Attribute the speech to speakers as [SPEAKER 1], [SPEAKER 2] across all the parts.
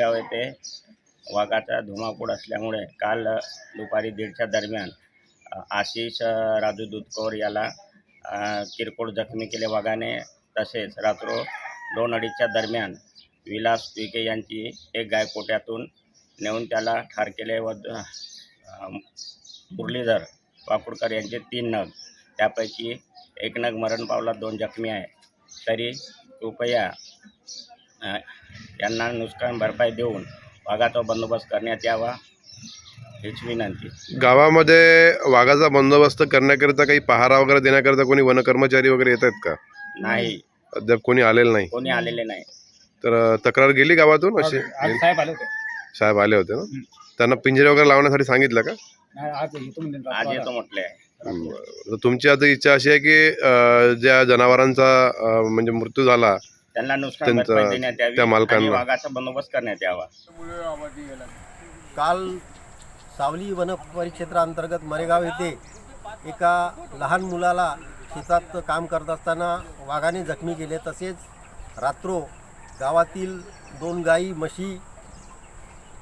[SPEAKER 1] मालेगाव येथे वाघाचा धुमाकूळ असल्यामुळे काल दुपारी दीडच्या दरम्यान आशिष राजू दुधकोर याला किरकोळ जखमी केले वाघाने. तसेच रात्रो दोन अडीचच्या दरम्यान विलास विके यांची एक गाय कोट्यातून नेऊन त्याला ठार केले व मुरलीधर वाकुडकर यांचे तीन नग त्यापैकी एक नग मरण पावला दोन जखमी आहे. तरी कृपया यांना नुकसान भरपाई देऊन वाघाचा बंदोबस्त करण्यात यावा हीच विनंती.
[SPEAKER 2] गावामध्ये वाघाचा बंदोबस्त करण्याकरिता काही पहारा वगैरे देण्याकरिता कोणी वन कर्मचारी वगैरे येत आहेत का?
[SPEAKER 1] नाही.
[SPEAKER 2] अद्याप कोणी आलेलं नाही.
[SPEAKER 1] कोणी आलेले नाही.
[SPEAKER 2] तर तक्रार गेली गावातून अशी?
[SPEAKER 3] आज साहेब आले होते.
[SPEAKER 2] साहेब आले होते ना? त्यांना पिंजरे वगैरे लावण्यासाठी सांगितलं का?
[SPEAKER 3] नाही, आज येतो म्हणजे
[SPEAKER 1] आज येतो म्हटले. आहे
[SPEAKER 2] तर तुमची आता इच्छा अशी आहे की अ, ज्या जनावरांचा अ, म्हणजे मृत्यू झाला
[SPEAKER 1] त्यांना नुकसान
[SPEAKER 2] त्यांचा-
[SPEAKER 1] देण्यात यावी
[SPEAKER 2] त्या मालकांना.
[SPEAKER 1] आणि वाघाचा बंदोबस्त करण्यात यावा.
[SPEAKER 4] काल सावली वन परिक्षेत्राअंतर्गत मरेगाव येथे एका लहान मुलाला शेतात काम करत असताना वाघाने जखमी केले. तसेच रात्रो गावातील दोन गायी म्हशी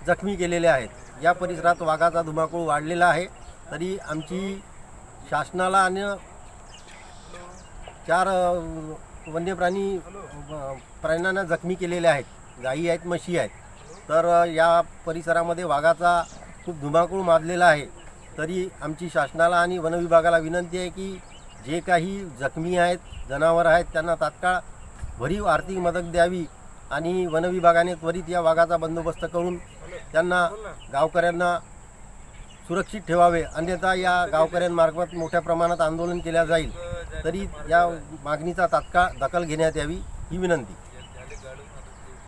[SPEAKER 4] जखमी केलेल्या आहेत. या परिसरात वाघाचा धुमाकूळ वाढलेला आहे. तरी आमची शासनाला आणि चार अ, वन्यप्राणी प्राणी प्राण्यांना जखमी केलेले आहेत. गायी आहेत म्हशी आहेत. तर या परिसरामध्ये वाघाचा खूप धुमाकूळ माजलेला आहे. तरी आमची शासनाला आणि वनविभागाला विनंती आहे की जे काही जखमी आहेत जनावर आहेत त्यांना तात्काळ भरीव आर्थिक मदत द्यावी आणि वनविभागाने त्वरित या वाघाचा बंदोबस्त करून त्यांना गावकऱ्यांना सुरक्षित ठेवावे. अन्यथा या गावकऱ्यांमार्फत मोठ्या प्रमाणात आंदोलन केल्या जाईल. तरी या मागणीचा तात्काळ दखल घेण्यात यावी ही विनंती.